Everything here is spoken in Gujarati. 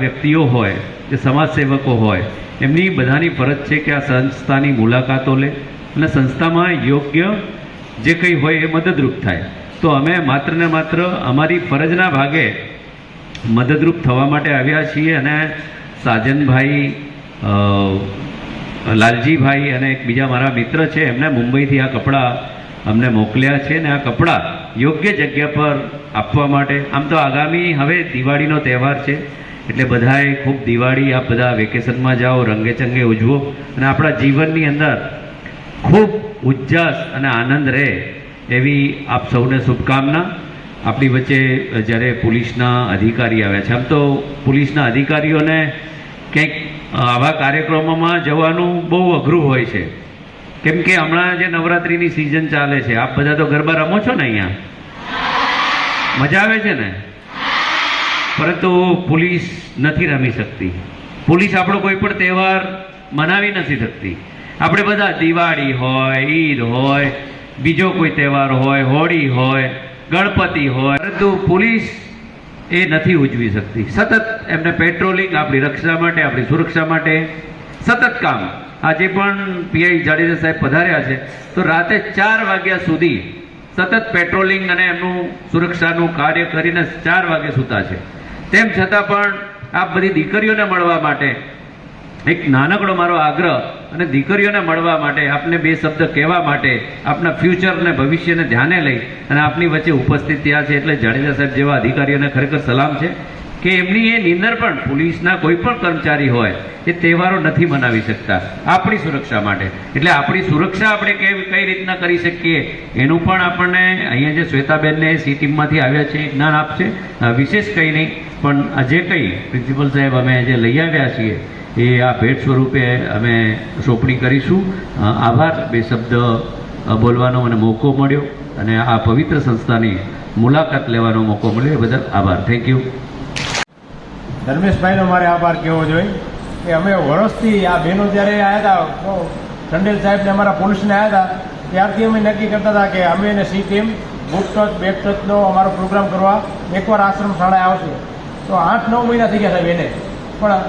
વ્યક્તિઓ હોય, જે સમાજસેવકો હોય, એમની બધાની ફરજ છે કે આ સંસ્થાની મુલાકાતો લે અને સંસ્થામાં યોગ્ય જે કંઈ હોય એ મદદરૂપ થાય. તો અમે માત્ર ને માત્ર અમારી ફરજના ભાગે મદદરૂપ થવા માટે આવ્યા છીએ અને સાજનભાઈ લાલજીભાઈ અને એક બીજા મારા મિત્ર છે, એમને મુંબઈથી આ કપડાં અમને મોકલ્યા છે ને આ કપડાં યોગ્ય જગ્યા પર આપવા માટે. આમ તો આગામી હવે દિવાળીનો તહેવાર છે. એટલે બધાએ ખૂબ દિવાળી આપ બધા વેકેશનમાં જાઓ રંગે ચંગે ઉજવો અને આપણા જીવનની અંદર ખૂબ ઉજ્જાસ અને આનંદ રહે એવી આપ સૌને શુભકામના. આપણી વચ્ચે જ્યારે પોલીસના અધિકારી આવ્યા છે, આમ તો પોલીસના અધિકારીઓને ક્યાંક આવા કાર્યક્રમોમાં જવાનું બહુ અઘરું હોય છે. કેમ કે હમણાં જે નવરાત્રિની સિઝન ચાલે છે, આપ બધા તો ગરબા રમો છો ને અહીંયા? મજા આવે છે ને? પરંતુ પોલીસ નથી રમી શકતી. પોલીસ આપણો કોઈ પણ તહેવાર મનાવી નથી શકતી. આપણે બધા દિવાળી હોય, ઈદ હોય, બીજો કોઈ તહેવાર હોય, હોળી હોય, ગણપતિ હોય, પરંતુ પોલીસ એ નથી ઉજવી શકતી. સતત એમને પેટ્રોલિંગ, આપણી રક્ષા માટે, આપણી સુરક્ષા માટે, સતત કામ. આજે પણ પીઆઈ જાડેજા સાહેબ પધાર્યા છે, તો રાતે ચાર વાગ્યા સુધી સતત પેટ્રોલિંગ અને એમનું સુરક્ષાનું કાર્ય કરીને ચાર વાગે સૂતા છે. તેમ છતાં પણ આ બધી દીકરીઓને મળવા માટે એક નાનકડો મારો આગ્રહ અને દીકરીઓને મળવા માટે આપને બે શબ્દ કહેવા માટે આપના ફ્યુચરને ભવિષ્યને ધ્યાને લઈ અને આપની વચ્ચે ઉપસ્થિત થયા છે એટલે જાડેજા સાહેબ જેવા અધિકારીઓને ખરેખર સલામ છે. કે એમની એ નિંદર પણ પોલીસના કોઈ પણ કર્મચારી હોય, એ તહેવારો નથી મનાવી શકતા. આપણી સુરક્ષા માટે. એટલે આપણી સુરક્ષા આપણે કેવી કઈ રીતના કરી શકીએ, એનું પણ આપણને અહીંયા જે શ્વેતાબેનને સી ટીમમાંથી આવ્યા છે જ્ઞાન આપશે. વિશેષ કંઈ નહીં, પણ જે કંઈ પ્રિન્સિપલ સાહેબ અમે જે લઈ આવ્યા છીએ, એ આ ભેટ સ્વરૂપે અમે સોંપણી કરીશું. આભાર. બે શબ્દ બોલવાનો મને મોકો મળ્યો અને આ પવિત્ર સંસ્થાની મુલાકાત લેવાનો મોકો મળ્યો. એ બદલ આભાર. થેન્ક યુ ધર્મેશભાઈનો મારે આભાર કહેવો જોઈએ? કે અમે વર્ષથી આ બહેનો જ્યારે આવ્યા હતા, તો ટંડેલ સાહેબને અમારા પોલીસને આવ્યા હતા, ત્યારથી અમે નક્કી કરતા હતા કે અમે એને C team book touch back ટચનો અમારો પ્રોગ્રામ કરવા એકવાર આશ્રમ શાળાએ આવશે. તો આઠ નવ મહિના થઈ ગયા સાહેબ એને. પણ